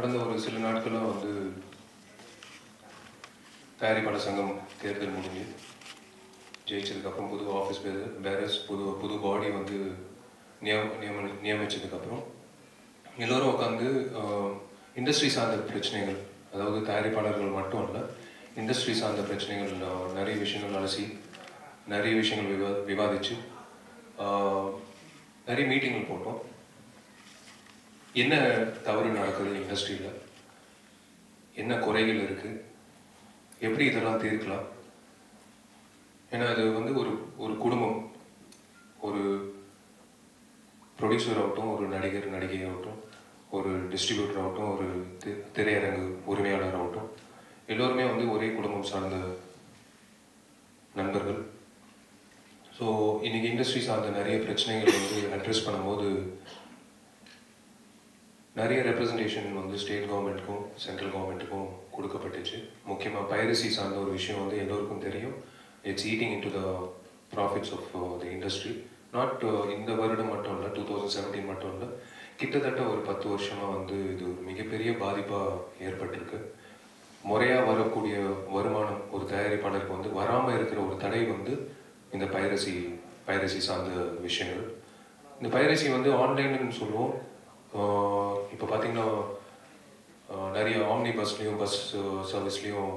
கடந்த ஒரு சில நாட்களாக வந்து தயாரிப்பாளர் சங்கம் தேர்தல் முடிஞ்சு ஜெயிச்சதுக்கப்புறம் புது ஆஃபீஸ் பேர் பேரஸ் புது புது பாடி வந்து நியம நியம நியமிச்சதுக்கப்புறம் எல்லோரும் உட்காந்து இண்டஸ்ட்ரி சார்ந்த பிரச்சனைகள் அதாவது தயாரிப்பாளர்கள் மட்டும் இல்லை இண்டஸ்ட்ரி சார்ந்த பிரச்சனைகள் நிறைய விஷயங்கள் அலசி நிறைய விஷயங்கள் விவா விவாதித்து நிறைய மீட்டிங்கள் போட்டோம். என்ன தவறு நடக்குது இண்டஸ்ட்ரியில் என்ன குறைகள் இருக்குது எப்படி இதெல்லாம் தீர்க்கலாம்? ஏன்னா அது வந்து ஒரு ஒரு குடும்பம். ஒரு ப்ரொடியூசர் ஆகட்டும் ஒரு நடிகர் நடிகை ஆகட்டும் ஒரு டிஸ்ட்ரிபியூட்டர் ஆகட்டும் ஒரு தி- திரையரங்கு உரிமையாளர் ஆகட்டும் எல்லோருமே வந்து ஒரே குடும்பம் சார்ந்த நண்பர்கள். ஸோ இன்றைக்கி இண்டஸ்ட்ரி சார்ந்த நிறைய பிரச்சனைகள் வந்து அட்ரஸ் பண்ணும்போது நிறைய ரெப்ரசன்டேஷன் வந்து ஸ்டேட் கவர்மெண்ட்டுக்கும் சென்ட்ரல் கவர்மெண்ட்டுக்கும் கொடுக்கப்பட்டுச்சு. முக்கியமாக பைரசி சார்ந்த ஒரு விஷயம் வந்து எல்லோருக்கும் தெரியும். It's eating into the profits of the industry not இந்த வருடம் மட்டும் இல்லை டூ தௌசண்ட் செவன்டீன் மட்டும் இல்லை கிட்டத்தட்ட ஒரு பத்து வருஷமாக வந்து இது ஒரு மிகப்பெரிய பாதிப்பாக ஏற்பட்டிருக்கு. முறையாக வரக்கூடிய வருமானம் ஒரு தயாரிப்பாளருக்கு வந்து வராமல் இருக்கிற ஒரு தடை வந்து இந்த பைரசி பைரசி சார்ந்த விஷயங்கள். இந்த பைரசி வந்து ஆன்லைன்னு சொல்லுவோம். இப்போ பார்த்தீங்கன்னா நிறைய ஆம்னி பஸ்லேயும் பஸ் சர்வீஸ்லேயும்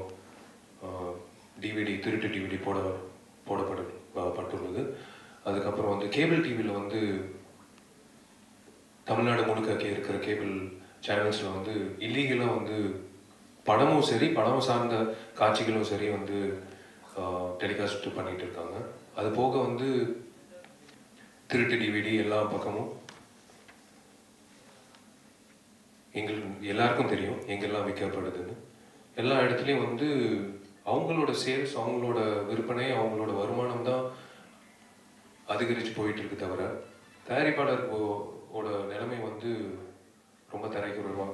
டிவிடி திருட்டு டிவிடி போட போடப்படு பட்டுள்ளது. அதுக்கப்புறம் வந்து கேபிள் டிவியில் வந்து தமிழ்நாடு முழுக்க இருக்கிற கேபிள் சேனல்ஸில் வந்து இல்லீகலாக வந்து படமும் சரி படம் சார்ந்த காட்சிகளும் சரி வந்து டெலிகாஸ்ட் பண்ணிகிட்டு இருக்காங்க. அது போக வந்து திருட்டு டிவிடி எல்லா பக்கமும் எங்கள் எல்லாருக்கும் தெரியும் எங்கெல்லாம் விற்கப்படுதுன்னு. எல்லா இடத்துலையும் வந்து அவங்களோட சேல்ஸ் அவங்களோட விற்பனை அவங்களோட வருமானம் தான் அதிகரித்து போயிட்டுருக்கு தவிர தயாரிப்பாளர் ஓட நிலைமை வந்து ரொம்ப தரைக்குறைவாக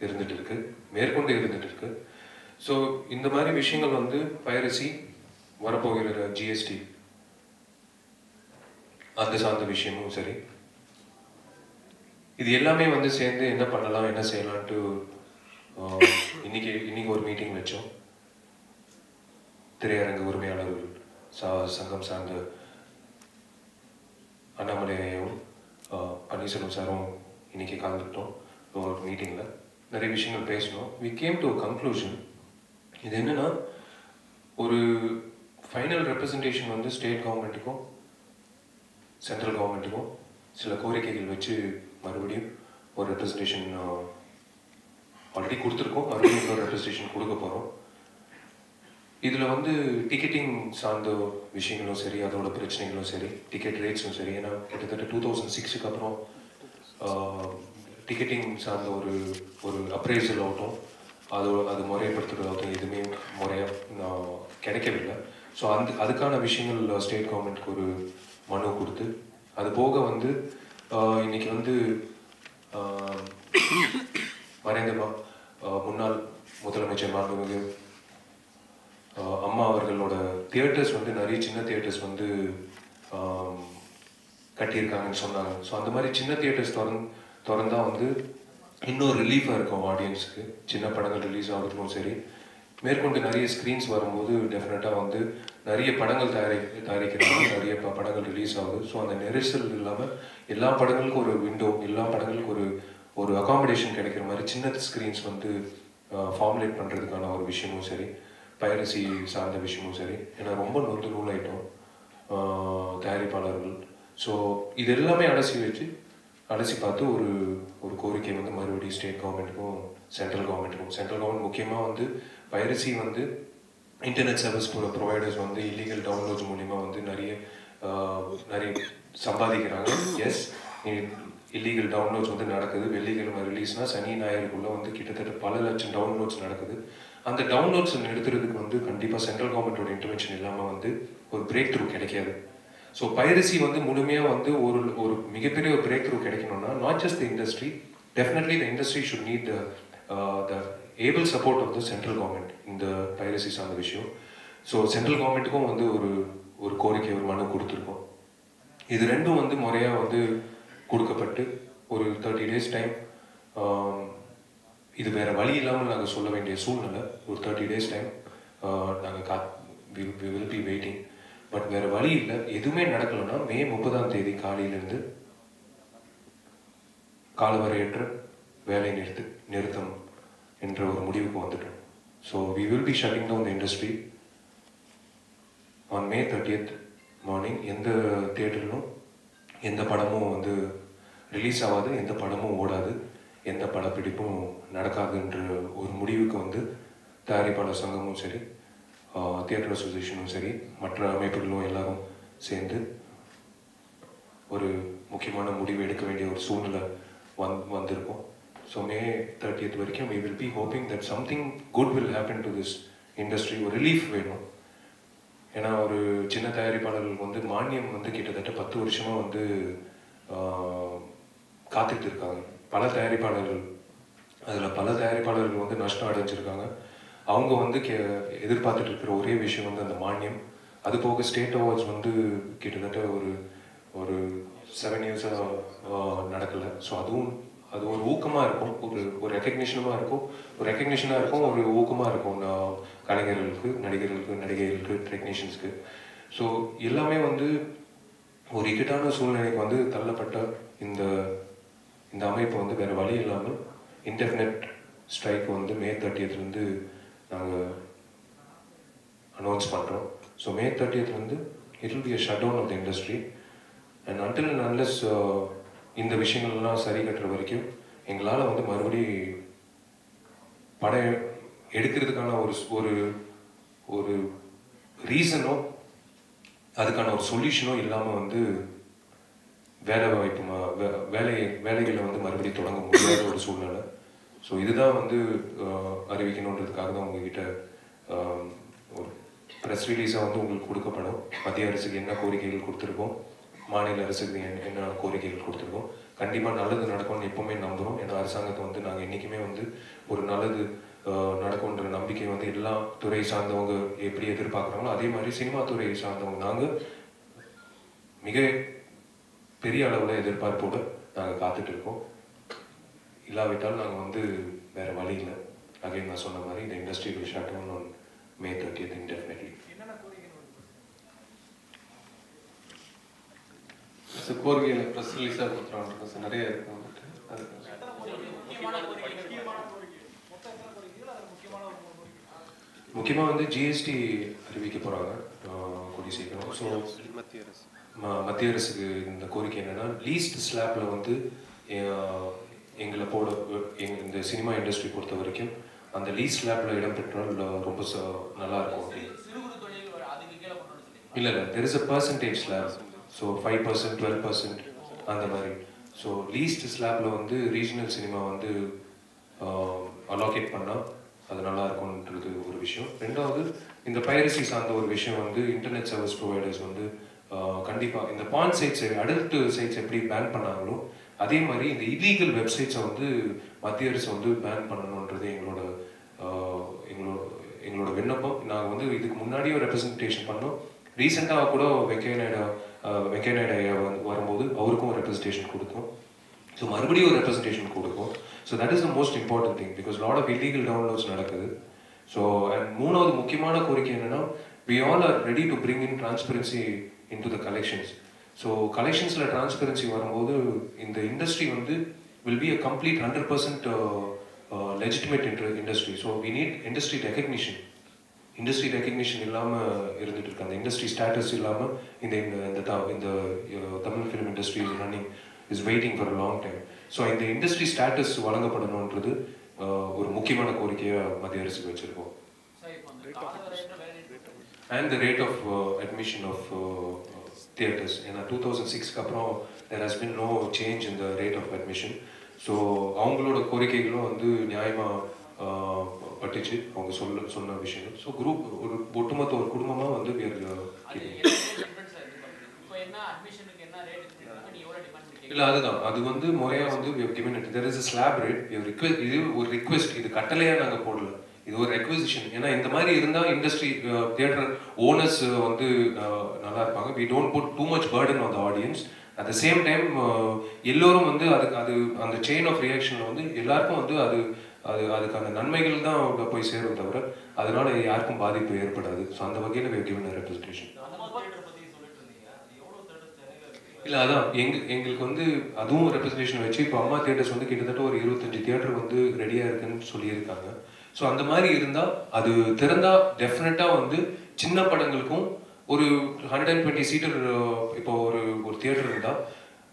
இருந்துட்டு இருக்கு மேற்கொண்டு இருந்துட்டு இருக்கு ஸோ இந்த மாதிரி விஷயங்கள் வந்து பைரசி வரப்போகிற ஜிஎஸ்டி அது சார்ந்த விஷயமும் சரி. இது எல்லாமே வந்து சேர்ந்து என்ன பண்ணலாம் என்ன செய்யலான்ட்டு இன்னைக்கு இன்னைக்கு ஒரு மீட்டிங் வச்சோம். திரையரங்கு உரிமையாளர்கள் சா சங்கம் சார்ந்த அண்ணாமலையும் பன்னீர்செல்வம் சாரும் இன்னைக்கு கலந்துக்கிட்டோம் ஒரு மீட்டிங்கில் நிறைய விஷயங்கள் பேசணும் வி கேம் டு கன்க்ளூஷன் இது என்னென்னா ஒரு ஃபைனல் ரெப்ரசன்டேஷன் வந்து ஸ்டேட் கவர்மெண்ட்டுக்கும் சென்ட்ரல் கவர்மெண்ட்டுக்கும் சில கோரிக்கைகள் வச்சு மறுபடியும் ஒரு ரெப்ரஸன்டேஷன் ஆல்ரெடி கொடுத்துருக்கோம். மறுபடியும் இன்னொரு ரெப்ரஸன்டேஷன் கொடுக்க போகிறோம் இதில் வந்து டிக்கெட்டிங் சார்ந்த விஷயங்களும் சரி அதோட பிரச்சனைகளும் சரி டிக்கெட் ரேட்ஸும் சரி. ஏன்னா கிட்டத்தட்ட டூ தௌசண்ட் சிக்ஸுக்கு அப்புறம் டிக்கெட்டிங் சார்ந்த ஒரு ஒரு அப்ரைசல் ஆகட்டும் அது அது முறைப்படுத்துறதாகட்டும் எதுவுமே முறையாக கிடைக்கவில்லை. ஸோ அந்த அதுக்கான விஷயங்கள் ஸ்டேட் கவர்மெண்ட்க்கு ஒரு மனு கொடுத்து அது போக வந்து இன்னைக்கு வந்து மறைந்த முன்னாள் முதலமைச்சர் மாண்புமிகு அம்மா அவர்களோட தியேட்டர்ஸ் வந்து நிறைய சின்ன தியேட்டர்ஸ் வந்து கட்டியிருக்காங்கன்னு சொன்னாங்க. ஸோ அந்த மாதிரி சின்ன தியேட்டர்ஸ் திறந் திறந்தா வந்து இன்னும் ரிலீஃபாக இருக்கும் ஆடியன்ஸுக்கு சின்ன படங்கள் ரிலீஸ் ஆகிறதுக்கும் சரி. மேற்கொண்டு நிறைய ஸ்க்ரீன்ஸ் வரும்போது டெஃபினட்டாக வந்து நிறைய படங்கள் தயாரி தயாரிக்கிறாங்க. நிறைய படங்கள் ரிலீஸ் ஆகுது. ஸோ அந்த நெரிசல் இல்லாமல் எல்லா படங்களுக்கும் ஒரு விண்டோ எல்லா படங்களுக்கும் ஒரு ஒரு அகாமடேஷன் கிடைக்கிற மாதிரி சின்ன ஸ்க்ரீன்ஸ் வந்து ஃபார்முலேட் பண்ணுறதுக்கான ஒரு விஷயமும் சரி பைரசி சார்ந்த விஷயமும் சரி ஏன்னா ரொம்ப நொந்து நூலாயிட்டோம் ஆகிட்டோம் தயாரிப்பாளர்கள். ஸோ இது எல்லாமே அலசி வச்சு அலசி பார்த்து ஒரு ஒரு கோரிக்கை வந்து மறுபடியும் ஸ்டேட் கவர்மெண்ட்டுக்கும் சென்ட்ரல் கவர்மெண்ட்டுக்கும் சென்ட்ரல் கவர்மெண்ட் முக்கியமாக வந்து பைரசி வந்து இன்டர்நெட் சர்வீஸ் ப்ரொவைடர்ஸ் வந்து இல்லீகல் டவுன்லோட்ஸ் மூலிமா வந்து நிறைய நிறைய சம்பாதிக்கிறாங்க. எஸ் இல்லீகல் டவுன்லோட்ஸ் வந்து நடக்குது. வெள்ளிக்கிழமை ரிலீஸ்னால் சனி ஞாயிறுக்குள்ளே வந்து கிட்டத்தட்ட பல லட்சம் டவுன்லோட்ஸ் நடக்குது. அந்த டவுன்லோட்ஸ் நிறுத்துறதுக்கு வந்து கண்டிப்பாக சென்ட்ரல் கவர்மெண்ட்டோட இன்டர்வென்ஷன் இல்லாமல் வந்து ஒரு பிரேக் த்ரூ கிடைக்காது. ஸோ பைரசி வந்து முழுமையாக வந்து ஒரு ஒரு மிகப்பெரிய ஒரு பிரேக் த்ரூ கிடைக்கணும்னா not just the industry definitely the industry should need the able support of the central government இந்த பைரசி சார்ந்த விஷயம். ஸோ சென்ட்ரல் கவர்மெண்ட்டுக்கும் வந்து ஒரு ஒரு கோரிக்கை ஒரு மனு கொடுத்துருக்கோம். இது ரெண்டும் வந்து முறையாக வந்து கொடுக்கப்பட்டு ஒரு தேர்ட்டி டேஸ் டைம் இது வேறு வழி இல்லாமல் நாங்கள் சொல்ல வேண்டிய சூழ்நிலை. ஒரு தேர்ட்டி டேஸ் டைம் நாங்கள் கா வில் பி வெயிட்டிங் பட் வேறு வழி இல்லை. எதுவுமே நடக்கலைன்னா மே முப்பதாம் தேதி காலையிலேருந்து காலவரையற்ற வேலை நிறுத்து நிறுத்தம். என்ற ஒரு முடிவுக்கு வந்துட்டோம். So we will be shutting down the industry on May thirtieth morning எந்த தியேட்டரிலும் எந்த படமும் வந்து ரிலீஸ் ஆகாது எந்த படமும் ஓடாது எந்த படப்பிடிப்பும் நடக்காதுன்ற ஒரு முடிவுக்கு வந்து தயாரிப்பாளர் சங்கமும் சரி தியேட்டர் அசோசியேஷனும் சரி மற்ற அமைப்புகளும் எல்லாரும் சேர்ந்து ஒரு முக்கியமான முடிவு எடுக்க வேண்டிய ஒரு சூழ்நிலை வந் வந்திருக்கும். ஸோ மே தேர்ட்டியத் வரைக்கும் we will be hoping that something good will happen to this industry ஒரு ரிலீஃப் வேணும். ஏன்னா ஒரு சின்ன தயாரிப்பாளர்கள் வந்து மானியம் வந்து கிட்டத்தட்ட பத்து வருஷமாக வந்து காத்துட்டு இருக்காங்க. பல தயாரிப்பாளர்கள் அதில் பல தயாரிப்பாளர்கள் வந்து நஷ்டம் அடைஞ்சிருக்காங்க. அவங்க வந்து கே எதிர்பார்த்துட்டு இருக்கிற ஒரே விஷயம் வந்து அந்த மானியம். அது போக ஸ்டேட் அவார்ட்ஸ் வந்து கிட்டத்தட்ட ஒரு ஒரு செவன் இயர்ஸாக நடக்கலை. ஸோ அதுவும் அது ஒரு ஊக்கமாக இருக்கும். ஒரு ஒரு ரெக்கக்னிஷனுமாக இருக்கும். ஒரு ரெக்கக்னிஷனாக இருக்கும் ஒரு ஊக்கமாக இருக்கும். கலைஞர்களுக்கு நடிகர்களுக்கு நடிகைகளுக்கு டெக்னீஷியன்ஸ்க்கு ஸோ எல்லாமே வந்து ஒரு இக்கட்டான சூழ்நிலைக்கு வந்து தள்ளப்பட்ட இந்த இந்த அமைப்பு வந்து வேறு வழி இல்லாமல் இன்டர்நெட் ஸ்ட்ரைக் வந்து மே தேர்ட்டியத்துலேருந்து நாங்கள் அனௌன்ஸ் பண்ணுறோம் so May தேர்ட்டியத்துலேருந்து it will be a shut down of the industry and until and unless இந்த விஷயங்கள்லாம் சரி கட்டுற வரைக்கும் எங்களால் வந்து மறுபடி படம் எடுக்கிறதுக்கான ஒரு ஒரு ஒரு ரீசனோ அதுக்கான ஒரு சொல்யூஷனோ இல்லாமல் வந்து வேலை வாய்ப்பு வே- வேலை வேலைகளை வந்து மறுபடியும் தொடங்க முடியாத ஒரு சூழ்நிலை. ஸோ இதுதான் வந்து அறிவிக்கணுன்றதுக்காக தான் உங்ககிட்ட ஒரு ப்ரெஸ் ரிலீஸாக வந்து உங்களுக்கு கொடுக்கப்படும். மத்திய அரசுக்கு என்ன கோரிக்கைகள் கொடுத்துருக்கோம்? மாநில அரசுக்கு என்ன என்ன கோரிக்கைகள் கொடுத்துருக்கோம். கண்டிப்பாக நல்லது நடக்கும்னு எப்போவுமே நம்புகிறோம் ஏன்னா அரசாங்கத்தை வந்து நாங்கள் என்றைக்குமே வந்து ஒரு நல்லது நடக்கும்ன்ற நம்பிக்கை வந்து எல்லா துறை சார்ந்தவங்க எப்படி எதிர்பார்க்குறாங்களோ அதே மாதிரி சினிமா துறை சார்ந்தவங்க நாங்கள் மிக பெரிய அளவில் எதிர்பார்ப்போடு நாங்கள் காத்துட்டு இருக்கோம். இல்லாவிட்டால் நாங்கள் வந்து வேறு வழி இல்லை. அகைன் நான் சொன்ன மாதிரி இந்த industrial will shut on May thirtieth indefinitely sir கோரிக்கையில் press ரிலீஸாக கொடுத்துருவாங்க. சார் நிறைய இருக்கு வந்துட்டு. அது முக்கியமாக வந்து ஜிஎஸ்டி அறிவிக்க போகிறாங்க கூடிய சீக்கிரம். ஸோ மத்திய அரசு மத்திய அரசுக்கு இந்த கோரிக்கை என்னன்னா லீஸ்ட் ஸ்லாப்ல வந்து எங்களை போட எங்க இந்த சினிமா இண்டஸ்ட்ரி பொறுத்த வரைக்கும் அந்த லீஸ்ட் ஸ்லாப்ல இடம் பெற்றால் ரொம்ப ச- நல்லா இருக்கும். அப்படின்னு. இல்ல இல்ல. There is a percentage slab so five percent twelve percent அந்த மாதிரி. ஸோ லீஸ்ட் ஸ்லாப்ல வந்து ரீஜனல் சினிமா வந்து um, அலோகேட் பண்ணால் அது நல்லா இருக்கும்ன்றது ஒரு விஷயம். ரெண்டாவது இந்த பைரசி சார்ந்த ஒரு விஷயம் வந்து இன்டர்நெட் சர்வீஸ் ப்ரொவைடர்ஸ் வந்து கண்டிப்பாக இந்த பான் சைட்ஸ் அடல்ட் சைட்ஸ் எப்படி பேன் பண்ணாங்களோ அதே மாதிரி இந்த இல்லீகல் வெப்சைட்ஸை வந்து மத்திய அரசு வந்து பேன் பண்ணணுன்றது எங்களோட எங்களோட எங்களோட விண்ணப்பம். நாங்கள் வந்து இதுக்கு முன்னாடியே ரெப்ரசன்டேஷன் பண்ணோம். ரீசெண்டாக கூட வெங்கையா நாயுடு மெக்கானைட் நாயுடு ஐயா வந்து வரும்போது அவருக்கும் ஒரு ரெப்ரஸன்டேஷன் கொடுத்தோம். ஸோ மறுபடியும் ஒரு ரெப்ரஸன்டேஷன் கொடுக்கும் so that is the most important thing because lot of illegal downloads நடக்குது. ஸோ அண்ட் மூணாவது முக்கியமான கோரிக்கை என்னென்னா we all are ready to bring in into the collections so கலெக்ஷன்ஸில் transparency வரும்போது இந்த இண்டஸ்ட்ரி வந்து will be a complete hundred percent legitimate industry so we need industry recognition industry recognition இல்லாமல் இருந்துட்டு இருக்கு. அந்த இண்டஸ்ட்ரி ஸ்டேட்டஸ் இல்லாமல் இந்த இந்த இந்த இந்த Tamil film industry running is waiting for long time so இந்த இண்டஸ்ட்ரி ஸ்டேட்டஸ் வழங்கப்படணுன்றது ஒரு முக்கியமான கோரிக்கையாக மத்திய அரசுக்கு வச்சுருக்கோம். And the rate of admission of theatres ஏன்னா டூ தௌசண்ட் சிக்ஸ்க்கு அப்புறம் there has been no change in the rate of admission so அவங்களோட கோரிக்கைகளும் வந்து நியாயமாக பட்டுச்சு. அவங்க சொல்ல சொன்ன விஷயங்கள். ஸோ குரூப் ஒரு ஒட்டுமொத்த ஒரு குடும்பமாக வந்து uh, இல்ல அதுதான். அது வந்து முறையா வந்து there is a slab rate. We have request இது ஒரு request. இது கட்டளையா நாங்க போடல. இது ஒரு ரெக்வசிஷன் ஏன்னா இந்த மாதிரி இருந்தா இண்டஸ்ட்ரி தியேட்டர் ஓனர்ஸ் வந்து அஹ், நல்லா இருப்பாங்க. Don't put too much burden on the audience. At the same time அஹ், எல்லோரும் வந்து அதுக்கு அது அந்த செயின் ஆஃப் ரியாக்ஷன்ல வந்து எல்லாருக்கும் வந்து அது அது அதுக்கான நன்மைகள் தான் அவங்க போய் சேரும் தவிர அதனால யாருக்கும் பாதிப்பு ஏற்படாது. ஸோ அந்த வகையில் we கிவன் ரெப்ரஸன்டேஷன் இல்லை அதான். எங்க எங்களுக்கு வந்து அதுவும் ரெப்ரஸன்டேஷன் வச்சு இப்போ அம்மா தியேட்டர்ஸ் வந்து கிட்டத்தட்ட ஒரு இருபத்தஞ்சு தியேட்டர் வந்து ரெடியாக இருக்குன்னு சொல்லியிருக்காங்க. ஸோ அந்த மாதிரி இருந்தால் அது திறந்தா டெஃபினட்டாக வந்து சின்ன படங்களுக்கும் ஒரு ஹண்ட்ரட் அண்ட் டுவெண்ட்டி சீட்டர் இப்போ ஒரு ஒரு தியேட்டர் இருந்தால்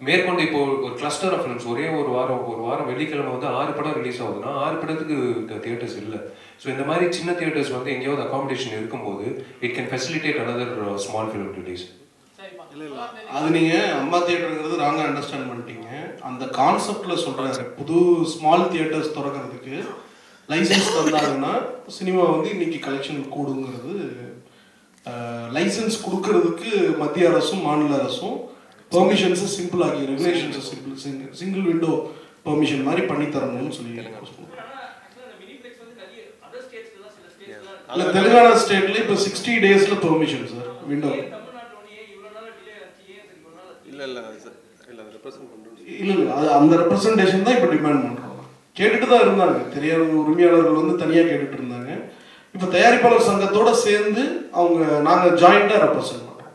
மேற்கொண்டு இப்போ ஒரு கிளஸ்டர் ஆஃப் ஃபிலிம்ஸ் ஒரே ஒரு வாரம் ஒரு வாரம் வெள்ளிக்கிழமை வந்து ஆறு படம் ரிலீஸ் ஆகுதுன்னா ஆறு படத்துக்கு தியேட்டர்ஸ் இல்லை. ஸோ இந்த மாதிரி சின்ன தியேட்டர்ஸ் வந்து எங்கேயாவது அகாமடேஷன் இருக்கும்போது it can facilitate another small film release இல்ல இல்ல. அது நீங்க அம்மா தியேட்டருங்கிறது ராங்கா அண்டர்ஸ்டாண்ட் பண்ணிட்டீங்க. அந்த கான்செப்ட்ல சொல்றாரு புது ஸ்மால் தியேட்டர்ஸ் திறக்கிறதுக்கு லைசன்ஸ் தந்தாங்கன்னா சினிமா வந்து இன்னைக்கு கலெக்ஷன் கூடுங்கிறது லைசன்ஸ் கொடுக்கறதுக்கு மத்திய அரசும் மாநில அரசும் பெர்மிஷன்ஸை சிம்பிள் ஆகி ரெகுலேஷன்ஸை சிம்பிள் சிங்கிள் விண்டோ பெர்மிஷன் மாதிரி பண்ணி தரணும்னு சொல்லி இல்ல தெலுங்கானா ஸ்டேட்ல இப்போ சிக்ஸ்டி டேஸ்ல பெர்மிஷன் சார் விண்டோ இல்ல இல்ல இல்ல இல்ல இல்ல அது அந்த ரெப்ரசன்டேஷன் தான் இப்போ டிமாண்ட் பண்றோம். கேட்டுட்டு தான் இருந்தாங்க. தெரியாத உரிமையாளர்கள் வந்து தனியா கேட்டுட்டு இருந்தாங்க. இப்போ தயாரிப்பாளர் சங்கத்தோட சேர்ந்து அவங்க நாங்க ஜாயிண்டா ரெப்ரசன்ட் பண்றோம்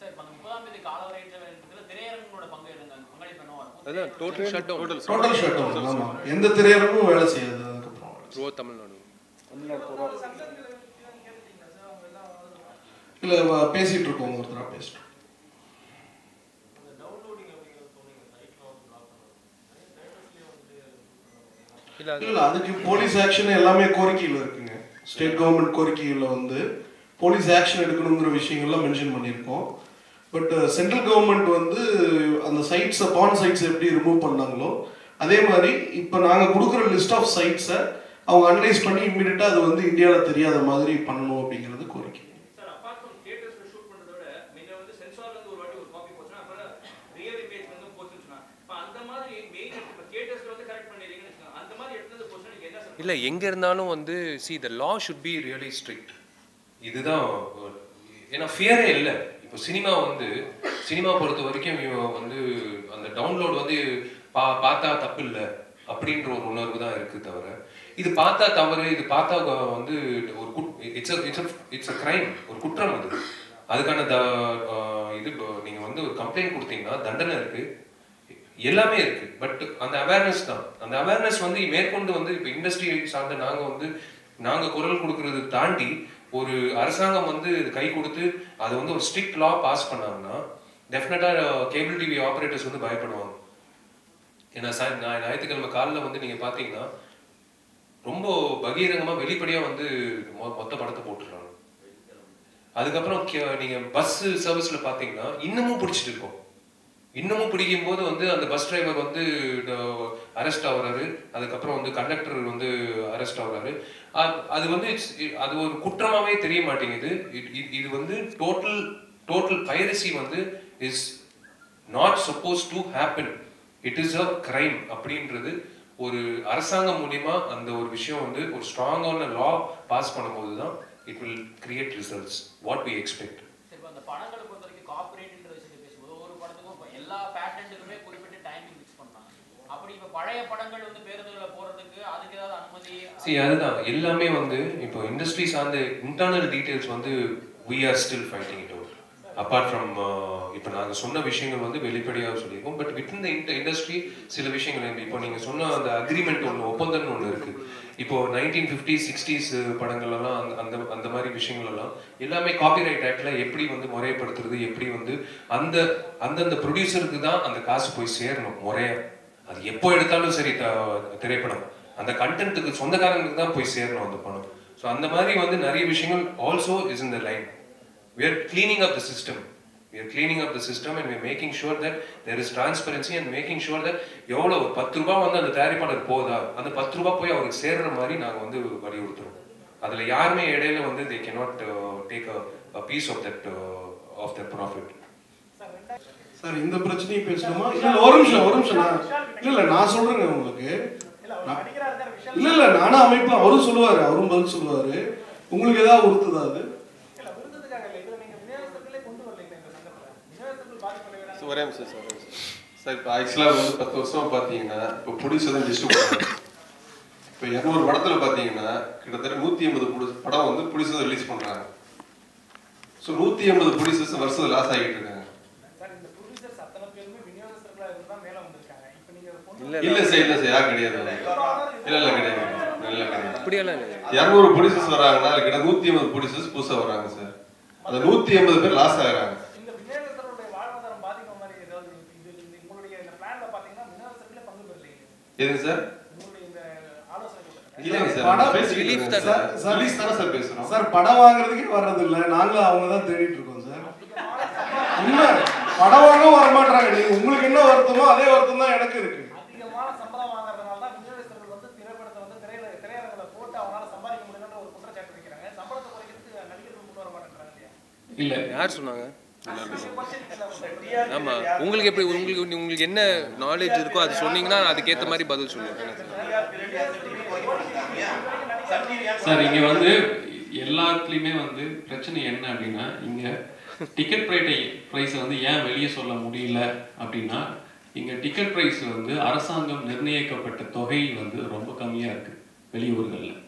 சார் இப்போ அந்த முப்பதாம் தேதி காலவரையத்தில் திரையரங்களோட பங்கு என்னங்க பங்களிப்பு என்னவா இருக்கும் அதான் total shut down total total shut down ஆமா. எந்த திரையரங்கும் வேலை செய்யாது அதுக்கப்புறம். த்ரூ தமிழ்நாடு இல்ல பேசிட்டு இருக்கோம் ஒருத்தரா பேசிட்டு இல்ல அது இல்ல அதுக்கு போலீஸ் ஆக்ஷன் எல்லாமே கோரிக்கையில இருக்குங்க. ஸ்டேட் கவர்மெண்ட் கோரிக்கையில வந்து போலீஸ் ஆக்ஷன் எடுக்கணுங்கிற விஷயங்கள்லாம் மென்ஷன் பண்ணியிருக்கோம். பட் சென்ட்ரல் கவர்மெண்ட் வந்து அந்த சைட்ஸை பான் சைட்ஸ் எப்படி ரிமூவ் பண்ணாங்களோ அதே மாதிரி இப்போ நாங்கள் கொடுக்குற லிஸ்ட் ஆஃப் சைட்ஸை அவங்க அனலைஸ் பண்ணி இம்மிடியட்டாக அது வந்து இந்தியாவில் தெரியாத மாதிரி பண்ணணும் அப்படிங்கிறது கோரிக்கை. இல்லை எங்கே இருந்தாலும் வந்து see the law should be really strict இதுதான் ஏன்னா ஃபியரே இல்லை. இப்போ சினிமா வந்து சினிமா பொறுத்த வரைக்கும் இவன் வந்து அந்த டவுன்லோட் வந்து பா பார்த்தா தப்பு இல்லை அப்படின்ற ஒரு உணர்வு தான் இருக்குது தவிர இது பார்த்தா தவறு இது பார்த்தா வந்து ஒரு good it's it's it's a crime ஒரு குற்றம் அது. அதுக்கான த இது இப்போ வந்து ஒரு கம்ப்ளைண்ட் கொடுத்தீங்கன்னா தண்டனை இருக்குது எல்லாமே இருக்கு. பட் அந்த அவேர்னஸ் தான். அந்த அவேர்னஸ் வந்து மேற்கொண்டு வந்து இப்போ இண்டஸ்ட்ரி சார்ந்த நாங்கள் வந்து நாங்கள் குரல் கொடுக்கறது தாண்டி ஒரு அரசாங்கம் வந்து கை கொடுத்து அதை வந்து ஒரு ஸ்ட்ரிக்ட் லா பாஸ் பண்ணாங்கன்னா டெஃபினட்டா கேபிள் டிவி ஆப்ரேட்டர்ஸ் வந்து பயப்படுவாங்க. ஏன்னா சார் நான் ஞாயிற்றுக்கிழமை காலில் வந்து நீங்க பாத்தீங்கன்னா ரொம்ப பகிரங்கமாக வெளிப்படையா வந்து மொ- மொத்த படத்தை போட்டுடுறாங்க அதுக்கப்புறம் கே- நீங்க பஸ் சர்வீஸ்ல பாத்தீங்கன்னா இன்னமும் பிடிச்சிட்டு இருக்கோம். இன்னமும் பிடிக்கும் போது வந்து அந்த பஸ் டிரைவர் வந்து அரெஸ்ட் ஆகுறாரு. அதுக்கப்புறம் வந்து கண்டக்டர் வந்து அரெஸ்ட் ஆகுறாரு. அது வந்து it's- அது ஒரு குற்றமாவே தெரிய மாட்டேங்குது. இது- இது வந்து டோட்டல் டோட்டல் பைரசி வந்து is not suppose to happen it is a crime அப்படின்றது ஒரு அரசாங்கம் மூலியமா அந்த ஒரு விஷயம் வந்து ஒரு ஸ்ட்ராங்கான லா பாஸ் பண்ணும்போது தான் it will create results what we expect சரி இப்போ அந்த படங்களை பொறுத்த வரைக்கும் காப்பிரைட்ன்ற விஷயத்தை பேசும்போது ஒவ்வொரு படத்துக்கும் இப்போ எல்லா பேட்டன்ட்டுக்குமே குறிப்பிட்ட டைமிங் ஃபிக்ஸ் பண்ணாங்க அப்படி இப்போ பழைய படங்கள் வந்து பேருந்துகளில் போகிறதுக்கு அதுக்கு ஏதாவது அனுமதி? அதுதான். எல்லாமே வந்து இப்போ இண்டஸ்ட்ரி சார்ந்த இன்டர்னல் டீடைல்ஸ் வந்து we are still fighting it apart from இப்போ நாங்கள் சொன்ன விஷயங்கள் வந்து வெளிப்படையாக சொல்லியிருக்கோம். பட் வித்தின் த இண்டஸ்ட்ரி சில விஷயங்கள் இப்போ நீங்கள் சொன்ன அந்த அக்ரிமெண்ட் ஒன்று ஒப்பந்தம்னு ஒன்று இருக்குது இப்போ நைன்டீன் ஃபிஃப்டி சிக்ஸ்டீஸ் படங்கள்லாம் அந்த அந்த அந்த மாதிரி விஷயங்கள்லாம் எல்லாமே காப்பிரைட் ஆக்டில் எப்படி வந்து முறைப்படுத்துறது எப்படி வந்து அந்த அந்தந்த ப்ரொடியூசருக்கு தான் அந்த காசு போய் சேரணும் முறையாக அது எப்போ எடுத்தாலும் சரி த- திரைப்படம். அந்த கண்டென்ட்டுக்கு சொந்தக்காரங்களுக்கு தான் போய் சேரணும் அந்த படம் ஸோ அந்த மாதிரி வந்து நிறைய விஷயங்கள் also is in the line we are cleaning up the system. We are cleaning up the system and we are making sure that there is transparency and making sure that எவ்வளோ பத்து ரூபாய் வந்து அந்த தயாரிப்பாளர் போதா அந்த பத்து ரூபாய் போய் அவருக்கு சேர்ற மாதிரி நாங்கள் வந்து வலியுறுத்துறோம். அதுல யாருமே இடையில வந்து they cannot uh, take a, a piece of that uh, of that profit. Sir இந்த பிரச்சனையும் பேசணுமா? இல்ல ஒரு நிமிஷம் ஒரு நிமிஷம் இல்ல இல்ல நான் சொல்றேங்க உங்களுக்கு. நான்- இல்ல இல்ல நானும் அமைப்பு அவரும் சொல்லுவாரு அவரும் பதில் சொல்லுவாரு. உங்களுக்கு ஏதாவது உறுத்துதா அது? ஒரே நிமிஷம் சார் சார் இப்போ ஆக்சுவலாக வந்து பத்து வருஷமா பார்த்தீங்கன்னா இப்போ பிடிச்சதும் டிஸ்ட்ரிபியூட் இப்போ இரநூறு படத்துல பாத்தீங்கன்னா கிட்டத்தட்ட நூத்தி எண்பது படம் வந்து புடிசஸ் ரிலீஸ் பண்றாங்க. ஸோ நூத்தி எண்பது புடிசஸ் வருஷத்துல லாஸ் ஆகிட்டு இருக்காங்க. ப்ரொடியூசர்ஸ் இல்ல. சார் இல்ல சார் யார் கிடையாது இல்ல இல்ல கிடையாது. இல்ல கிடையாது. அப்படியெல்லாம் இரநூறு புடிசஸ் வராங்கன்னா கிட்ட நூத்தி எண்பது புடிசஸ் புதுசா வராங்க சார். அந்த நூத்தி எண்பது பேர் லாஸ் ஆகுறாங்க இந்த விநியோகஸ்தருடைய வாழ்வாதாரம் பாதிக்கிற மாதிரி ஏதாவது இது இது உங்களுடைய இந்த பிளான்ல பாத்தீங்கன்னா விநியோகஸ்தர்களே பங்கு பெறலைங்க எதுங்க சார் உங்களுடைய இந்த ஆலோசனை கூட்டத்துல. இல்லைங்க சார் படம் பேசிக்கிட்டு relief இருக்கேன் தானே. சார் ரிலீஸ் தானே சார்? பேசுறோம். சார் படம் வாங்குறதுக்கே வர்றது இல்ல நாங்களும் அவங்க தான் தேடிட்டு இருக்கோம் சார். உண்மை படம் வாங்க வர மாட்டாங்க நீங்க உங்களுக்கு என்ன வருத்தமோ அதே வருத்தம் தான் எனக்கு இருக்கு. அதிகமான சம்பளம் வாங்குறதுனால தான் விநியோகஸ்தர்கள் வந்து திரைப்படத்தை வந்து திரையில திரையரங்குல போட்டு அவங்களால சம்பாதிக்க முடியலன்ற ஒரு குற்றச்சாட்டு வைக்கிறாங்க. சம்பளத்தை குறைக்கிறதுக்கு நடிகர்கள் கொண்டு வர மாட்டேங்கிறாங்க இல்லையா? இல்லை. யார் சொன்னாங்க? ஆமாம் உங்களுக்கு எப்படி உங்களுக்கு உங்களுக்கு என்ன நாலேஜ் இருக்கோ அது சொன்னீங்கன்னா அதுக்கேற்ற மாதிரி பதில் சொல்லுவேன் சார் இங்கே வந்து எல்லாத்துலேயுமே வந்து பிரச்சனை என்ன அப்படின்னா இங்கே டிக்கெட் ப்ரைட்டை ப்ரைஸை வந்து ஏன் வெளியே சொல்ல முடியல அப்படின்னா இங்கே டிக்கெட் ப்ரைஸ் வந்து அரசாங்கம் நிர்ணயிக்கப்பட்ட தொகை வந்து ரொம்ப கம்மியாக இருக்குது வெளியூர்களில்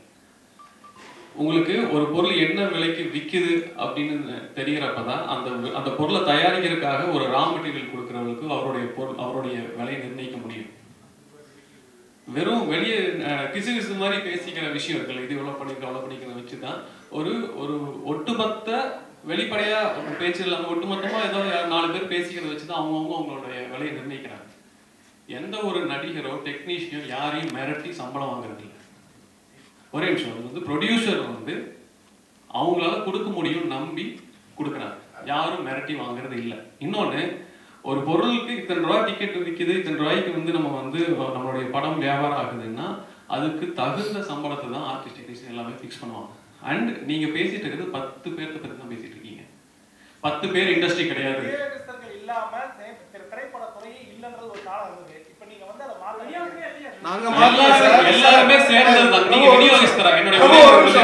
உங்களுக்கு ஒரு பொருள் என்ன விலைக்கு விக்குது அப்படின்னு தெரிகிறப்ப தான் அந்த அந்த பொருளை தயாரிக்கிறதுக்காக ஒரு ரா மெட்டீரியல் கொடுக்குறவங்களுக்கு அவருடைய பொருள் அவருடைய விலையை நிர்ணயிக்க முடியும். வெறும் வெளியே கிசு கிசு மாதிரி பேசிக்கிற விஷயம் இருக்குல்ல இது எவ்வளோ பண்ணிக்க அவ்வளோ பண்ணிக்கிற வச்சு தான் ஒரு ஒரு ஒட்டுமொத்த வெளிப்படையா பேச்சு இல்லாமல் ஒட்டுமொத்தமா ஏதோ நாலு பேர் பேசிக்கிறத வச்சு தான் அவங்கவுங்க அவங்களுடைய விலையை நிர்ணயிக்கிறாங்க. எந்த ஒரு நடிகரோ டெக்னீஷியோ யாரையும் மிரட்டி சம்பளம் வாங்குறது ஒரே விஷயம் அது வந்து ப்ரொடியூசர் வந்து அவங்களால கொடுக்க முடியும் நம்பி கொடுக்குறாங்க. யாரும் மிரட்டி வாங்குறது இல்லை. இன்னொன்று ஒரு பொருளுக்கு இத்தனை ரூபாய் டிக்கெட் விற்கிது இத்தனை ரூபாய்க்கு வந்து நம்ம வந்து நம்மளுடைய படம் வியாபாரம் ஆகுதுன்னா அதுக்கு தகுந்த சம்பளத்தை தான் ஆர்டிஸ்ட் டெக்னீஷியன் எல்லாமே ஃபிக்ஸ் பண்ணுவாங்க. அண்ட் நீங்க பேசிட்டு இருக்கிறது பத்து பேர்த்த பத்தி தான் பேசிட்டு இருக்கீங்க. பத்து பேர் இண்டஸ்ட்ரி கிடையாது. இல்லாம திரைப்படத்துறையே இல்லைன்றது ஒரு காலம் இருந்தது இப்ப நீங்க வந்து அதை மாத்த நாங்க எல்லாரும் எல்லாருமே சேர்ந்தது தான் நீங்க விநியோகிஸ்தரா என்னுடைய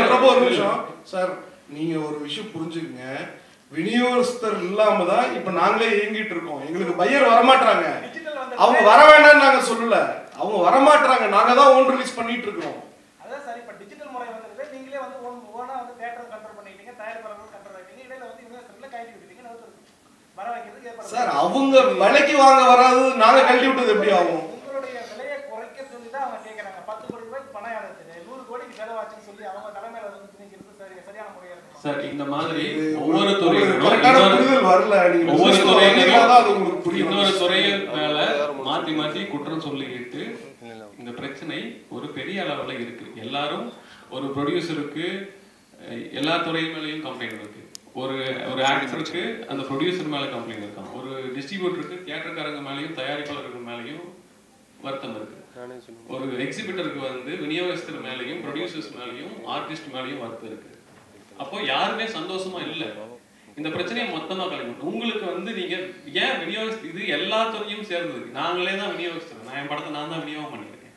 பிரபு ஒரே நிமிஷம் சார் நீங்க ஒரு விஷயம் புரிஞ்சுக்கங்க. விநியோகஸ்தர் இல்லாம தான் இப்ப நாங்களே இயங்கிட்டு இருக்கோம். எங்களுக்கு பையர் வரமாட்டாங்க டிஜிட்டல் வந்து அவங்க வர வேண்டாம்னு நாங்க சொல்லல. அவங்க வரமாட்டாங்க நாங்க தான் ஓன் ரிலீஸ் பண்ணிட்டு இருக்கோம் அதான் சார் இப்ப டிஜிட்டல் முறை வந்துருது நீங்களே வந்து ஓன் ஓனா வந்து தேட்டர் கண்ட்ரோல் பண்ணிட்டீங்க தயாரிப்பாளர்கள் கண்ட்ரோல் பண்ணிட்டீங்க இடையில வந்து இன்வெஸ்டர்ல கைட்டி விட்டுட்டீங்க நடுத்தருக்கு வர வைக்கிறதுக்கு ஏற்பாடு சார் அவங்க விலைக்கு வாங்க வராது நாங்க கழட்டி விட்டது எப்படி ஆகும் உங்களுடைய விலையை குறைக்க சொல்லி தான் அவங்க கேட்கறாங்க பத்து கோடி ரூபாய்க்கு பணம் எடுத்து நூறு கோடிக்கு செலவாச்சுன்னு சொல்லி அவங்க தலைமையில வந்து திணிக்கிறது சரி. இந்த மாதிரி ஒவ்வொரு நீங்க ஒவ்வொரு துறையினரும் இன்னொரு துறையின் மேல மாத்தி மாத்தி குற்றம் சொல்லிக்கிட்டு இந்த பிரச்சனை ஒரு பெரிய அளவுல இருக்கு. எல்லாரும் ஒரு ப்ரொடியூசருக்கு எல்லா துறை மேலேயும் கம்ப்ளைண்ட் இருக்கு. ஒரு ஒரு ஆக்டருக்கு அந்த ப்ரொடியூசர் மேல கம்ப்ளைண்ட் இருக்கான். ஒரு டிஸ்ட்ரிபியூட்டருக்கு தியேட்டர்காரங்க மேலேயும் தயாரிப்பாளர்கள் மேலேயும் வருத்தம் இருக்கு. ஒரு எக்ஸிபிட்டருக்கு வந்து விநியோகஸ்தர் மேலேயும் ப்ரொடியூசர்ஸ் மேலேயும் ஆர்டிஸ்ட் மேலேயும் வருத்தம் இருக்கு. அப்போ யாருமே சந்தோஷமா இல்ல. இந்த பிரச்சனையை மொத்தமா கலைக்கணும் உங்களுக்கு வந்து நீங்க ஏன் விநியோக இது எல்லா துறையும் சேர்ந்தது நாங்களே தான் விநியோகஸ்தர். நான் என் படத்தை நான் தான் விநியோகம் பண்ணியிருக்கேன்.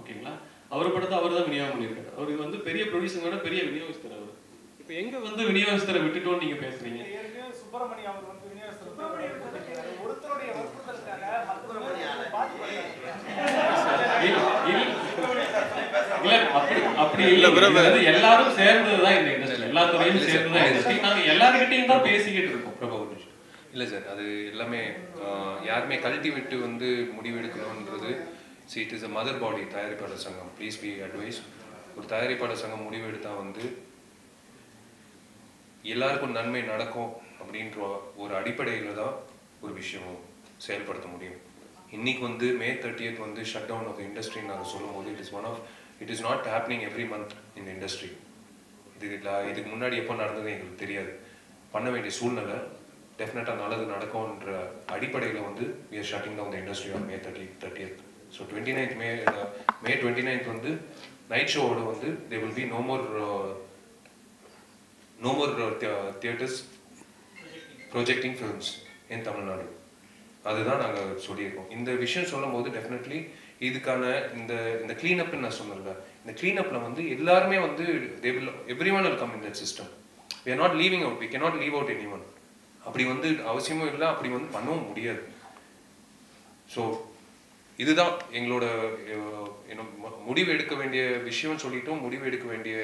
ஓகேங்களா? அவர் படத்தை அவர் தான் விநியோகம் பண்ணியிருக்காரு. அவர் வந்து பெரிய ப்ரொடியூசரோட பெரிய விநியோகஸ்தர் அவர். இப்போ எங்க வந்து விநியோகஸ்தரை விட்டுட்டோம்னு நீங்க பேசுறீங்க? சுப்பிரமணியம் அவர் வந்து விநியோகஸ்தர் ஒருத்தருடைய வற்புறுத்தலுக்காக மற்றவர்கள் பாதிக்கப்படுறாங்க இல்ல, இல்ல. இல்ல, அப்படி எல்லாரும் சேர்ந்ததுதான் இந்த இண்டஸ்ட்ரி எல்லா துறையும் சேர்ந்ததுதான் இண்டஸ்ட்ரி நாங்க எல்லாருக்கிட்டையும் தான் பேசிக்கிட்டு இருக்கோம் பிரபா இல்லை சார் அது எல்லாமே யாருமே கழட்டி விட்டு வந்து முடிவெடுக்கணுன்றது see it is a mother body தயாரிப்பாளர் சங்கம். ப்ளீஸ் பி அட்வைஸ் ஒரு தயாரிப்பாளர் சங்கம் முடிவெடுத்தா வந்து எல்லாருக்கும் நன்மை நடக்கும் அப்படின்ற ஒரு அடிப்படையில் தான் ஒரு விஷயம் செயல்படுத்த முடியும். இன்னைக்கு வந்து மே தேர்ட்டியத் வந்து ஷட் டவுன் ஆஃப் இண்டஸ்ட்ரின்னு நாங்கள் சொல்லும்போது it is one of it is not happening every month in industry இது இதுக்கு முன்னாடி எப்போ நடந்தது எங்களுக்கு தெரியாது. பண்ண வேண்டிய சூழ்நிலை டெஃபினட்டாக நல்லது நடக்கும்ன்ற அடிப்படையில் வந்து we are shutting down industry industry May thirty thirtieth so twenty ninth May May twenty ninth வந்து நைட் ஷோவோட வந்து they will be no more no more theatres projecting films in Tamil Nadu அதுதான் நாங்கள் சொல்லியிருக்கோம். இந்த விஷயம் சொல்லும்போது டெஃபினெட்லி இதுக்கான இந்த இந்த கிளீனப்னு நான் சொன்னேன்ல இந்த கிளீனப்பில் வந்து எல்லாருமே வந்து they will every one will come in that system we are not leaving out we can not leave out any one அப்படி வந்து அவசியமும் இல்லை அப்படி வந்து பண்ணவும் முடியாது. ஸோ இதுதான் எங்களோட என்ன முடிவு எடுக்க வேண்டிய விஷயம் சொல்லிட்டோம். முடிவு எடுக்க வேண்டிய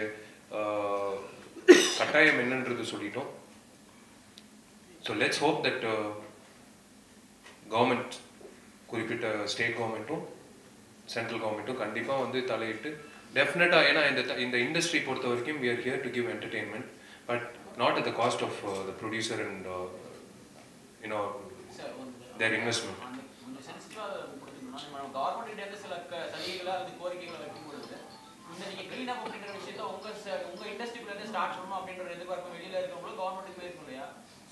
கட்டாயம் என்னன்றது சொல்லிட்டோம். So let's hope that government குறிப்பிட்ட ஸ்டேட் கவர்மெண்ட்டும் சென்ட்ரல் கவர்மெண்ட்டும் கண்டிப்பாக வந்து தலையிட்டு டெஃபினட்டாக ஏன்னா இந்த த- இந்த இண்டஸ்ட்ரி பொறுத்த வரைக்கும் we are here to give entertainment but not at the cost of uh, the producer and uh, you know sir ஒரு their investment. அந்த கொஞ்சம் சென்சிட்டிவாக கொடுத்துக்கணும் நம்ம கவர்மெண்ட் கிட்ட இருந்து சில க- சலுகைகளை அது கோரிக்கைகளை வைக்கும் பொழுது இந்த நீங்க க்ளீன் அப் அப்படின்ற விஷயத்த உங்க உங்க இண்டஸ்ட்ரிக்குள்ள இருந்து ஸ்டார்ட் பண்ணணும் அப்படின்ற எதிர்பார்ப்பு வெளியில இருக்கவங்களும் கவர்மெண்ட்டுக்கு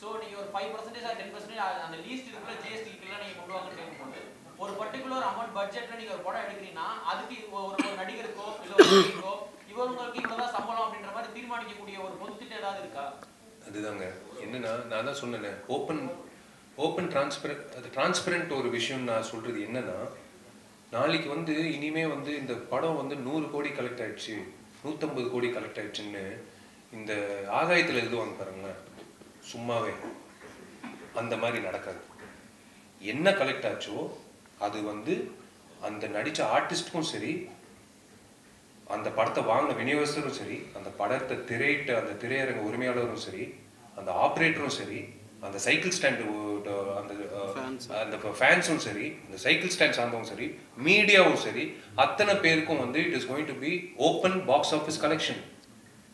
ஸோ நீங்கள் ஒரு five percentage or ten percentage அந்த லீஸ்ட் இருக்கிற ஜிஎஸ்டி இருக்குல்ல நீங்கள் கொண்டு வாங்க கேட்கும்போது ஒரு பர்டிகுலர் அமௌண்ட் பட்ஜெட்டில் நீங்கள் ஒரு படம் எடுக்கிறீங்கன்னா அதுக்கு ஒரு ஒரு நடிகருக்கோ இல்லை ஒரு நடிகருக்கோ இவங்களுக்கு இவ்வளோதான் சம்பளம் அப்படின்ற மாதிரி தீர்மானிக்கக்கூடிய ஒரு பொதுத்திட்டம் ஏதாவது இருக்கா? அதுதாங்க. என்னன்னா நான் தான் சொன்னேன் ஓப்பன் ஓப்பன் டிரான்ஸ்பரண்ட் அது டிரான்ஸ்பரண்ட் ஒரு விஷயம் நான் சொல்கிறது என்னன்னா நாளைக்கு வந்து இனிமே வந்து இந்த படம் வந்து நூறு கோடி கலெக்ட் ஆயிடுச்சு நூற்றம்பது கோடி கலெக்ட் ஆயிடுச்சுன்னு இந்த ஆகாயத்தில் எழுதுவாங்க பாருங்களேன். சும்மாவே. அந்த மாதிரி நடக்காது. என்ன கலெக்ட் ஆச்சோ அது வந்து அந்த நடித்த ஆர்டிஸ்ட்டுக்கும் சரி அந்த படத்தை வாங்கின விநியோகஸ்தரும் சரி அந்த படத்தை திரையிட்ட அந்த திரையரங்க உரிமையாளரும் சரி அந்த ஆப்ரேட்டரும் சரி அந்த சைக்கிள் ஸ்டாண்டு அந்த அந்த ஃபேன்ஸும் சரி அந்த சைக்கிள் ஸ்டாண்ட் சார்ந்தவங்க சரி மீடியாவும் சரி அத்தனை பேருக்கும் வந்து it is going to be open box office collection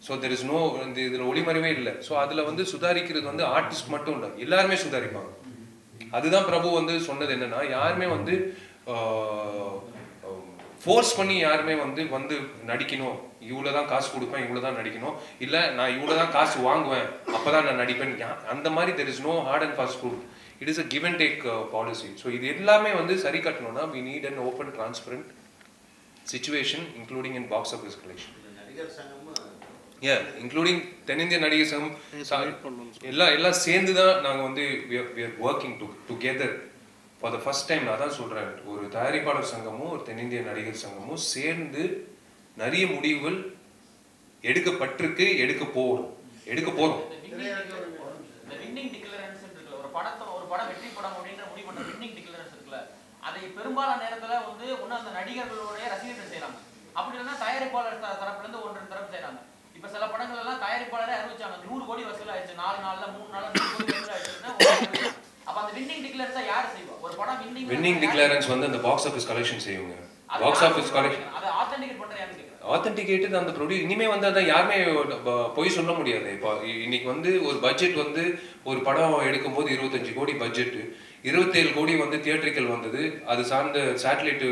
so there is no இந்த இதில் ஒளிமறைவே இல்லை. ஸோ அதில் வந்து சுதாரிக்கிறது வந்து ஆர்டிஸ்ட் மட்டும் இல்லை. எல்லாருமே சுதாரிப்பாங்க. அதுதான் பிரபு வந்து சொன்னது என்னன்னா யாருமே வந்து ஃபோர்ஸ் பண்ணி யாருமே வந்து வந்து நடிக்கணும். இவ்வளோ தான் காசு கொடுப்பேன் இவ்வளோ தான் நடிக்கணும். இல்லை நான் இவ்வளோ தான் காசு வாங்குவேன் அப்போ தான் நான் நடிப்பேன். அந்த மாதிரி there is no hard and fast rule it is a give and take policy so இது எல்லாமே வந்து சரி கட்டணும்னா we need an open transparent situation including in box office collection நடிகர் சங்கமும் ஏ இன்க்ளூடிங் தென்னிந்திய நடிகர் சங்கம் சா- எல்லாம் எல்லாம் சேர்ந்து தான் நாங்கள் வந்து working to together for the first time நான் தான் சொல்கிறேன் ஒரு தயாரிப்பாளர் சங்கமும் ஒரு தென்னிந்திய நடிகர் சங்கமும் சேர்ந்து நிறைய முடிவுகள் எடுக்கப்பட்டிருக்கு எடுக்க போகிறோம் எடுக்க போகிறோம் இந்த வின்னிங் டிக்ளரன்ஸ் இருக்குல்ல ஒரு படத்தை ஒரு படம் வெற்றி படம் அப்படின்ற முடிவு பண்ற வின்னிங் டிக்ளரன்ஸ் இருக்குல்ல அதை பெரும்பாலான நேரத்துல வந்து ஒண்ணு அந்த நடிகர்களுடைய ரசிகர்கள் செய்றாங்க அப்படி இல்லைன்னா தயாரிப்பாளர் த- தரப்புல இருந்து ஒன்று தரப்பு செய்றாங்க இப்ப சில படங்கள் எல்லாம் தயாரிப்பாளரே அறிவிச்சாங்க. நூறு கோடி வசூல் ஆயிடுச்சு. நாலு நாள்ல மூணு கோடி வசூல் ஆயிடுச்சுன்னா அறிவிச்சாங்க. அப்ப அந்த வின்னிங் டிக்ளரன்ஸா யார் செய்வா? ஒரு படம் வின்னிங் வின்னிங் டிக்ளரன்ஸ் வந்து அந்த பாக்ஸ் ஆஃபீஸ் கலெக்ஷன் செய்யுங்க. பாக்ஸ் ஆஃபீஸ் கலெக்ஷன் அதை ஆத்தென்டிகேட் பண்ற யாருன்னு கேக்குறேன் ஆத்தென்டிகேட்டட் அந்த ப்ரொடியூ இனிமே வந்து அதான் யாருமே பொய் சொல்ல முடியாது. இப்போ இன்னைக்கு வந்து ஒரு பட்ஜெட் வந்து ஒரு படம் எடுக்கும்போது இருபத்தஞ்சு கோடி பட்ஜெட் இருபத்தேழு கோடி வந்து தியேட்டரிக்கல் வந்தது. அது சார்ந்த சேட்டலைட்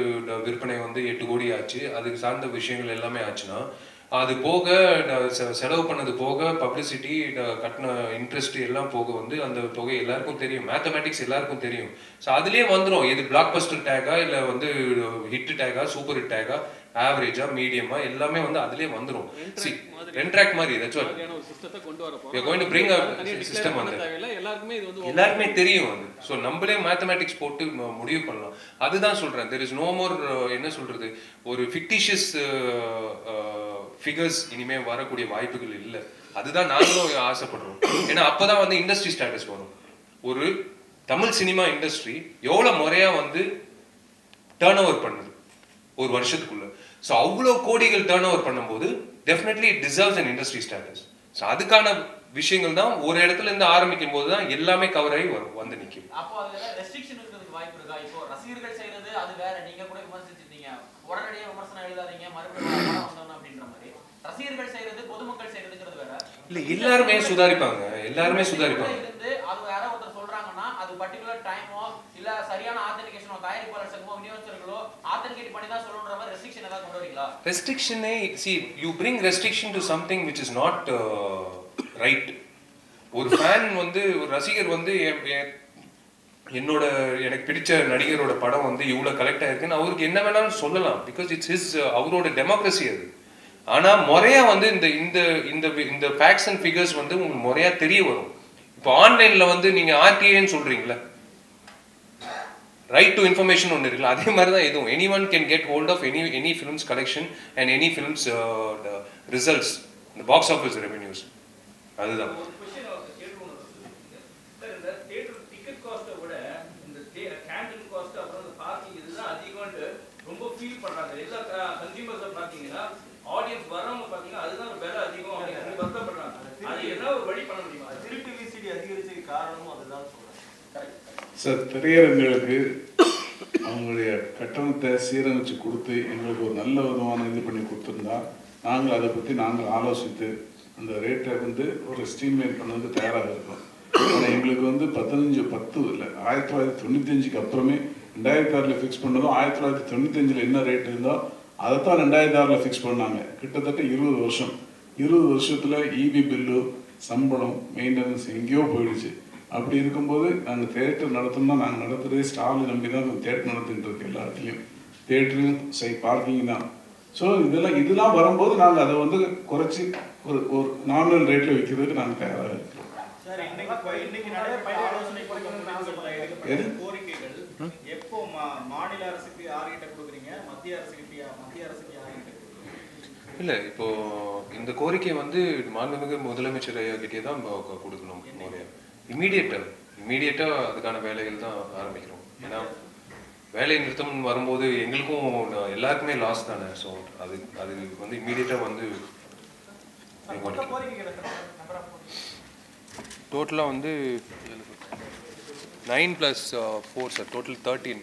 விற்பனை வந்து எட்டு கோடி ஆச்சு. அதுக்கு சார்ந்த விஷயங்கள் எல்லாமே ஆச்சுன்னா அது போக ட- செ- செலவு பண்ணது போக பப்ளிசிட்டி கட்டின இன்ட்ரெஸ்ட் எல்லாம் போக வந்து அந்த தொகை எல்லாருக்கும் தெரியும். மேத்தமேட்டிக்ஸ் எல்லாருக்கும் தெரியும். ஸோ அதுலயே வந்துரும். இது பிளாக் பஸ்டர் டேகா இல்லை வந்து ஹிட் டேகா சூப்பர் ஹிட் டேகா ஆவரேஜா மீடியமா எல்லாமே வந்து அதுலயே வந்துரும். சி ரெண்ட்ராக் மாதிரி. தட்ஸ் வாட் சிஸ்டத்தை கொண்டு வர a தனியா system டிக்ளேர் பண்ண வந்து. எல்லாருக்குமே இது வந்து எல்லாருக்குமே தெரியும் அது. ஸோ நம்மளே மேத்தமேட்டிக்ஸ் போட்டு முடிவு பண்ணலாம். அதுதான் சொல்றேன். தெர் இஸ் நோ மோர் என்ன சொல்றது? ஒரு ஃபிக்டிஷியஸ் ஃபிகர்ஸ் இனிமே வரக்கூடிய வாய்ப்புகள் இல்லை. அதுதான் நாங்களும் ஆசைப்படுறோம். ஏன்னா அப்பதான் வந்து இண்டஸ்ட்ரி ஸ்டேட்டஸ் வரும். ஒரு தமிழ் சினிமா இண்டஸ்ட்ரி எவ்வளோ முறையா வந்து டேர்ன் ஓவர் பண்ணுது? ஒரு வருஷத்துக்குள்ள. ஸோ அவ்வளோ கோடிகள் டேர்ன் ஓவர் பண்ணும்போது definitely it deserves and industry status so அதுக்கான விஷயங்கள் தான் ஒரு இடத்துல இருந்து ஆரம்பிக்கும் போது தான் எல்லாமே கவர் ஆகி வரும் வந்து நிற்கும் அப்போ ரெஸ்ட்ரிக்ஷன் இருக்கிறதுக்கு வாய்ப்பு இருக்கா? இப்போ ரசிகர்கள் செய்யறது அது வேற. நீங்க கூட விமர்சிச்சிருந்தீங்க. உடனடியாக விமர்சனம் எழுதாதீங்க. மறுபடியும் படம் வந்தோம் அப்படின்ற மாதிரி ரசிகர்கள் செய்யறது பொதுமக்கள் செய்யறதுங்கிறது வேற. இல்ல எல்லாருமே சுதாரிப்பாங்க. எல்லாருமே சுதாரிப்பாங்க. இருந்து அது யாரோ ஒருத்தர் சொல்றாங்கன்னா அது பர்டிகுலர் டைமோ இல்ல சரியான ஆத்தென்டிகேஷனோ தயாரிப்பாளர் சங்கமோ விநியோகஸ்தர்களோ ஆத்தென்டிகேட் பண்ணி தான் சொல்லணுன்ற மாதிரி ரெஸ்ட்ரிக்ஷன் ஏதாவது கொண்டு வரீங்களா? ரெஸ்ட்ரிக்ஷனே see you bring restriction to something which is not right ஒரு ஃபேன் வந்து ஒரு ரசிகர் வந்து என்- என்- என்னோட எனக்கு பிடிச்ச நடிகரோட படம் வந்து இவ்வளோ கலெக்ட் ஆயிருக்குன்னு அவருக்கு என்ன வேணாலும் சொல்லலாம் பிகாஸ் இட்ஸ் ஹிஸ் அவரோட டெமோக்ரஸி அது. ஆனால் முறையாக வந்து இந்த இந்த இந்த இந்த ஃபேக்ட்ஸ் அண்ட் ஃபிகர்ஸ் வந்து உங்களுக்கு முறையாக தெரிய வரும். இப்போ ஆன்லைனில் வந்து நீங்கள் ஆர்டிஏன்னு சொல்றீங்களா ரைட் டு இன்ஃபர்மேஷன் ஒன்று இருக்குல்ல அதே மாதிரி தான் எதுவும் any one can get hold of any any films collection and any films results இந்த பாக்ஸ் ஆஃபீஸ் ரெவென்யூஸ் அதுதான் ரொம்ப ஃபீல் பண்ணுறாங்க எல்லா கன்சியூமர்ஸை பார்த்தீங்கன்னா ஆடியன்ஸ் வரவங்க பாத்தீங்கன்னா அதுதான் ஒரு விலை அதிகம் அப்படின்னு வருத்தப்படுறாங்க. அது என்ன ஒரு வழி பண்ண முடியுமா? திருட்டு விசிடி அதிகரிச்சதுக்கு காரணமும் அதுதான் சொல்றேன். சார் திரையரங்குகளுக்கு அவங்களுடைய கட்டணத்தை சீரமைச்சு கொடுத்து எங்களுக்கு ஒரு நல்ல விதமான இது பண்ணி கொடுத்துருந்தா நாங்கள் அதை பற்றி நாங்கள் ஆலோசித்து அந்த ரேட்டை வந்து ஒரு ஸ்ட்ரீம்லைன் பண்ணதுக்கு தயாராக இருக்கோம். ஆனால் எங்களுக்கு வந்து பதினஞ்சு பத்து இல்லை ஆயிரத்தி தொள்ளாயிரத்தி தொண்ணூத்தஞ்சுக்கு அப்புறமே ரெண்டாயிரத்தி ஆறில் ஃபிக்ஸ் பண்ணதும் ஆயிரத்தி தொள்ளாயிரத்தி தொண்ணூத்தஞ்சில் என்ன ரேட் இருந்தோ அதை தான் ரெண்டாயிரத்தி ஆறில் ஃபிக்ஸ் பண்ணாங்க. கிட்டத்தட்ட இருபது வருஷம். இருபது வருஷத்தில் இபி பில்லு சம்பளம் மெயின்டெனன்ஸ் எங்கேயோ போயிடுச்சு. அப்படி இருக்கும்போது நாங்கள் தேட்டர் நடத்தணும்னா நாங்கள் நடத்துகிறதே ஸ்டால் நம்பி தான் தேட்டர் நடத்திட்டு இருக்கு எல்லா இடத்துலையும் தேட்டரும் சரி பார்க்கிங் தான். ஸோ இதெல்லாம் இதெல்லாம் வரும்போது நாங்கள் அதை வந்து குறைச்சி ஒரு ஒரு நார்மல் ரேட்டில் விற்கிறதுக்கு நாங்கள் தயாராக இருக்கிறோம் சார் இன்னைக்கு இன்னைக்கு நடைபெற்ற ஆலோசனை கூட்டத்தில் எடுக்கப்பட்ட கோரிக்கைகள் எப்போ மா- மாநில அரசுக்கு யார்கிட்ட கொடுக்குறீங்க? மத்திய அரசுக்கு மத்திய அரசுக்கு யார்கிட்ட இல்லை இப்போ இந்த கோரிக்கை வந்து மாண்புமிகு முதலமைச்சர் ஐயா கிட்டே தான் கொடுக்கணும் இமீடியட்டாக இமீடியட்டாக அதுக்கான வேலைகள் தான் ஆரம்பிக்கிறோம் ஏன்னா வேலை நிறுத்தம் வரும்போது எங்களுக்கும் எல்லாருக்குமே லாஸ் தானே. ஸோ அது அது வந்து இமீடியட்டாக வந்து டோட்டலாக வந்து nine plus four sir total thirteen